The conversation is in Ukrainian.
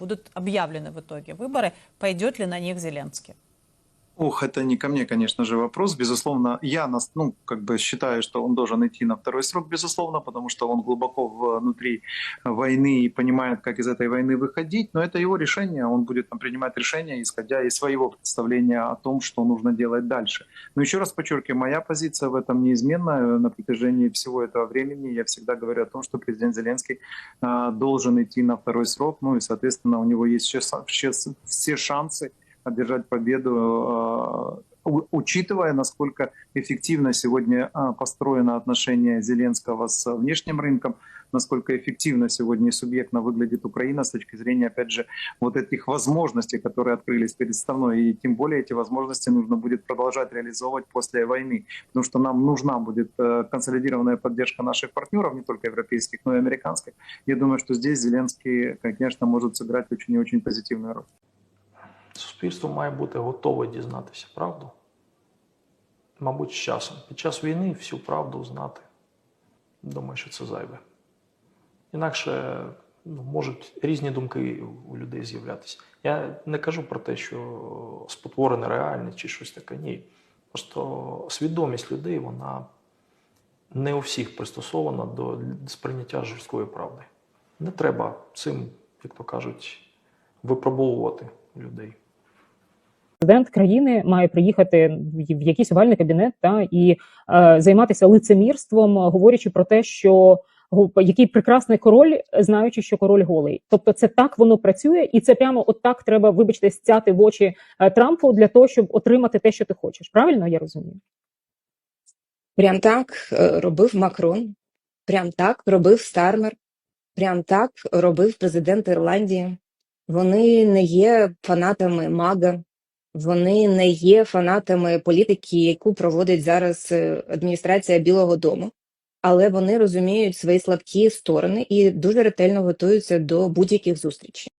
будут объявлены в итоге выборы, пойдет ли на них Зеленский? Ох, это не ко мне, конечно же, вопрос. Безусловно, я нас, ну, как бы считаю, что он должен идти на второй срок, безусловно, потому что он глубоко внутри войны и понимает, как из этой войны выходить. Но это его решение, он будет там, принимать решения, исходя из своего представления о том, что нужно делать дальше. Но еще раз подчеркиваю, моя позиция в этом неизменна. На протяжении всего этого времени я всегда говорю о том, что президент Зеленский э, должен идти на второй срок. Ну и, соответственно, у него есть все шансы одержать победу, э, учитывая, насколько эффективно сегодня э, построено отношение Зеленского с внешним рынком, насколько эффективно сегодня и субъектно выглядит Украина с точки зрения, опять же, вот этих возможностей, которые открылись перед страной. И тем более эти возможности нужно будет продолжать реализовывать после войны, потому что нам нужна будет э, консолидированная поддержка наших партнеров, не только европейских, но и американских. Я думаю, что здесь Зеленский, конечно, может сыграть очень и очень позитивную роль. Суспільство має бути готове дізнатися правду. Мабуть, з часом. Під час війни всю правду знати. Думаю, що це зайве. Інакше ну, можуть різні думки у людей з'являтися. Я не кажу про те, що спотворене реальність чи щось таке. Ні. Просто свідомість людей, вона не у всіх пристосована до сприйняття жорсткої правди. Не треба цим, як то кажуть, випробовувати людей. Президент країни має приїхати в якийсь овальний кабінет та і е, займатися лицемірством, говорячи про те, що який прекрасний король, знаючи, що король голий. Тобто, це так воно працює, і це прямо от так треба, вибачте, стяти в очі е, Трампу для того, щоб отримати те, що ти хочеш. Правильно я розумію? Прям так е, робив Макрон, прям так робив Стармер, прям так робив президент Ірландії. Вони не є фанатами мага, вони не є фанатами політики, яку проводить зараз е, адміністрація Білого Дому, але вони розуміють свої слабкі сторони і дуже ретельно готуються до будь-яких зустрічей.